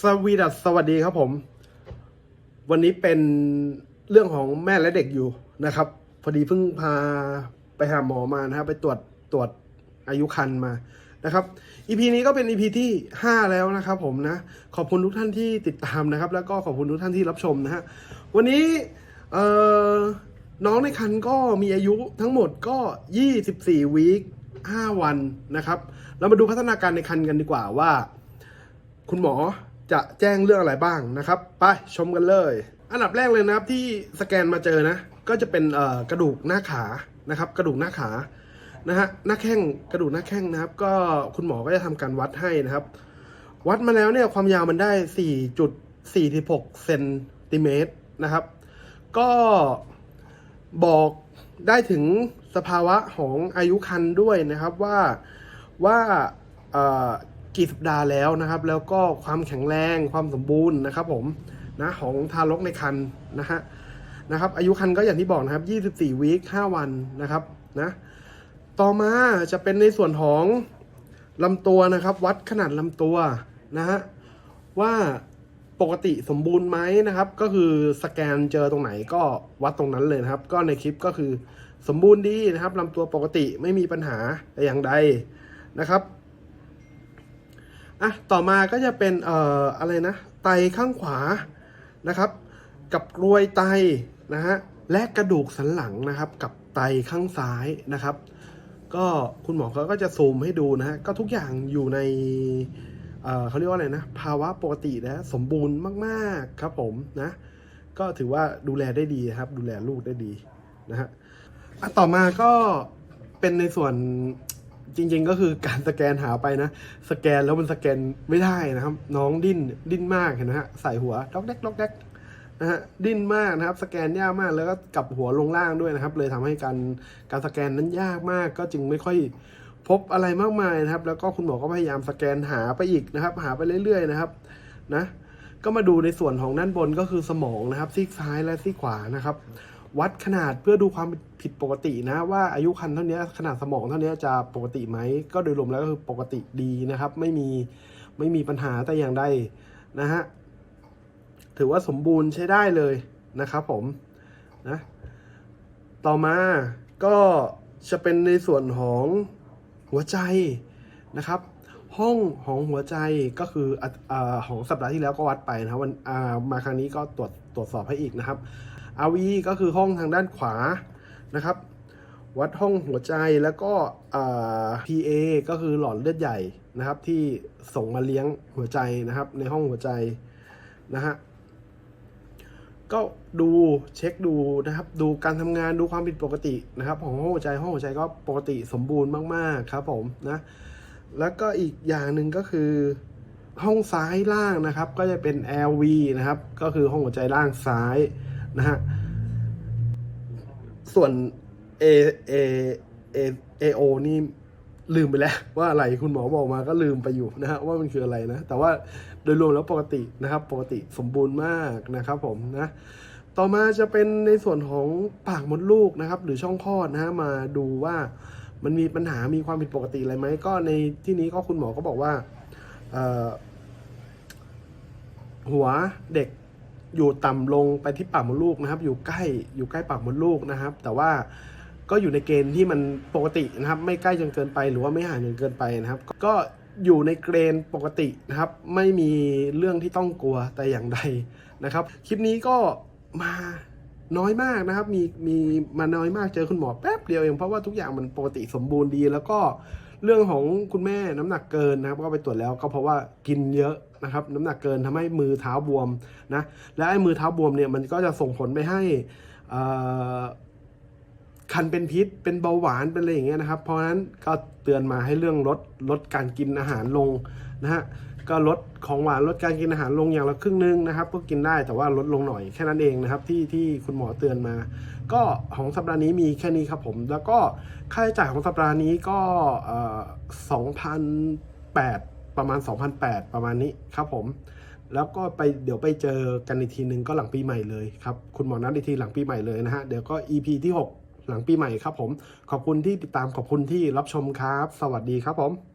สวีดัสสวัสดีครับผม วันนี้เป็นเรื่องของแม่และเด็กอยู่นะครับ พอดีเพิ่งพาไปหาหมอมานะครับ ไปตรวจตรวจอายุคันมานะครับ EP นี้ก็เป็น EP ที่ 5 แล้วนะครับ ผมนะ ขอบคุณทุกท่านที่ติดตามนะครับ แล้วก็ขอบคุณทุกท่านที่รับชมนะฮะวันนี้เอ่อน้องในคันก็มีอายุทั้งหมดก็ 24วีค5วันนะครับ เรามาดูพัฒนาการในคันกันดีกว่าว่า คุณหมอ จะแจ้งเรื่องอะไรบ้างนะครับ ไปชมกันเลย อันดับแรกเลยนะครับที่สแกนมาเจอนะ ก็จะเป็นกระดูกหน้าขานะครับ กระดูกหน้าขานะฮะหน้าแข้งกระดูกหน้าแข้งนะครับ ก็คุณหมอก็จะทำการวัดให้นะครับ วัดมาแล้วเนี่ยความยาวมันได้ 4.46เซนติเมตรนะครับ ก็บอกได้ถึงสภาวะของอายุคันด้วยนะครับว่าว่า กี่สัปดาห์แล้วนะครับ แล้วก็ความแข็งแรงความสมบูรณ์นะครับ ผมนะของทารกในคันนะฮะนะครับ อายุคันก็อย่างที่บอกนะครับ 24วีค5วันนะครับนะต่อมาจะเป็นในส่วนของลำตัวนะครับ วัดขนาดลำตัวนะฮะว่าปกติสมบูรณ์ไหมนะครับ ก็คือสแกนเจอตรงไหนก็วัดตรงนั้นเลยนะครับ ก็ในคลิปก็คือสมบูรณ์ดีนะครับลำตัวปกติไม่มีปัญหาแต่อย่างใดนะครับ อะต่อมาก็จะเป็นเอ่ออะไรนะไตข้างขวานะครับ กับกรวยไตนะฮะและกระดูกสันหลังนะครับ กับไตข้างซ้ายนะครับ ก็คุณหมอเขาก็จะซูมให้ดูนะฮะก็ทุกอย่างอยู่ในเอ่อเขาเรียกว่าอะไรนะภาวะปกตินะสมบูรณ์มากๆครับผมนะก็ถือว่าดูแลได้ดีครับ ดูแลลูกได้ดีนะฮะอะต่อมาก็เป็นในส่วน จริง ๆ ก็คือการสแกนหาไปนะ สแกนแล้วมันสแกนไม่ได้นะครับ น้องดิ้นดิ้นมากเห็นไหมฮะใส่หัวล็อกแดกล็อกแดกนะฮะดิ้นมากนะครับ สแกนยากมากแล้วก็กลับหัวลงล่างด้วยนะครับ เลยทำให้การการสแกนนั้นยากมาก ก็จึงไม่ค่อยพบอะไรมากมายนะครับ แล้วก็คุณหมอก็พยายามสแกนหาไปอีกนะครับ หาไปเรื่อย ๆ นะครับ นะ ก็มาดูในส่วนของด้านบนก็คือสมองนะครับซีกซ้ายและซีกขวานะครับ วัดขนาดเพื่อดูความผิดปกตินะ ว่าอายุคันเท่านี้ขนาดสมองเท่านี้จะปกติไหม ก็โดยรวมแล้วก็คือปกติดีนะครับ ไม่มีไม่มีปัญหาแต่อย่างใดนะฮะถือว่าสมบูรณ์ใช้ได้เลยนะครับผมนะต่อมาก็จะเป็นในส่วนของหัวใจนะครับ ห้องของหัวใจก็คืออของสัปดาห์ที่แล้วก็วัดไปนะครับวันมาครั้งนี้ก็ตรวจตรวจสอบให้อีกนะครับ RV ก็คือห้องทางด้านขวานะครับ วัดห้องหัวใจแล้วก็ PA ก็คือหลอดเลือดใหญ่นะครับ ที่ส่งมาเลี้ยงหัวใจนะครับ ในห้องหัวใจนะฮะก็ดูเช็คดูนะครับ ดูการทำงานดูความผิดปกตินะครับ ของห้องหัวใจห้องหัวใจก็ปกติสมบูรณ์มากๆครับผมนะ แล้วก็อีกอย่างหนึ่งก็คือ ห้องซ้ายล่างนะครับ ก็จะเป็น LV นะครับ ก็คือห้องหัวใจล่างซ้ายนะฮะส่วน A A A A O นี่ลืมไปแล้วว่าอะไรคุณหมอบอกมาก็ลืมไปอยู่นะฮะว่ามันคืออะไรนะ แต่ว่าโดยรวมแล้วปกตินะครับ ปกติสมบูรณ์มากนะครับผมนะต่อมาจะเป็นในส่วนของปากมดลูกนะครับ หรือช่องคลอดนะฮะมาดูว่า มันมีปัญหามีความผิดปกติอะไรไหมก็ในที่นี้ก็คุณหมอก็บอกว่าหัวเด็กอยู่ต่ำลงไปที่ปากมดลูกนะครับ อยู่ใกล้อยู่ใกล้ปากมดลูกนะครับ แต่ว่าก็อยู่ในเกณฑ์ที่มันปกตินะครับ ไม่ใกล้จนเกินไปหรือว่าไม่ห่างจนเกินไปนะครับ ก็อยู่ในเกณฑ์ปกตินะครับ ไม่มีเรื่องที่ต้องกลัวแต่อย่างใดนะครับ คลิปนี้ก็มา น้อยมากนะครับ มีมีมาน้อยมากเจอคุณหมอแป๊บเดียวเองเพราะว่าทุกอย่างมันปกติสมบูรณ์ดี แล้วก็เรื่องของคุณแม่น้ำหนักเกินนะครับ ก็ไปตรวจแล้วก็เพราะว่ากินเยอะนะครับ น้ำหนักเกินทำให้มือเท้าบวมนะและไอ้มือเท้าบวมเนี่ยมันก็จะส่งผลไปให้คันเป็นพิษเป็นเบาหวานเป็นอะไรอย่างเงี้ยนะครับ เพราะฉะนั้นก็เตือนมาให้เรื่องลดลดการกินอาหารลงนะฮะ ก็ลดของหวานลดการกินอาหารลงอย่างละครึ่งนึงนะครับ ก็กินได้แต่ว่าลดลงหน่อยแค่นั้นเองนะครับ ที่ที่คุณหมอเตือนมา ก็ของสัปดาห์นี้มีแค่นี้ครับผม แล้วก็ค่าใช้จ่ายของสัปดาห์นี้ก็สองพันแปดประมาณ 2,008 ประมาณนี้ครับผม แล้วก็ไปเดี๋ยวไปเจอกันอีกทีหนึ่งก็หลังปีใหม่เลยครับ คุณหมอนัดอีกทีหลังปีใหม่เลยนะฮะ เดี๋ยวก็ EP ที่ 6 หลังปีใหม่ครับผม ขอบคุณที่ติดตามขอบคุณที่รับชมครับ สวัสดีครับผม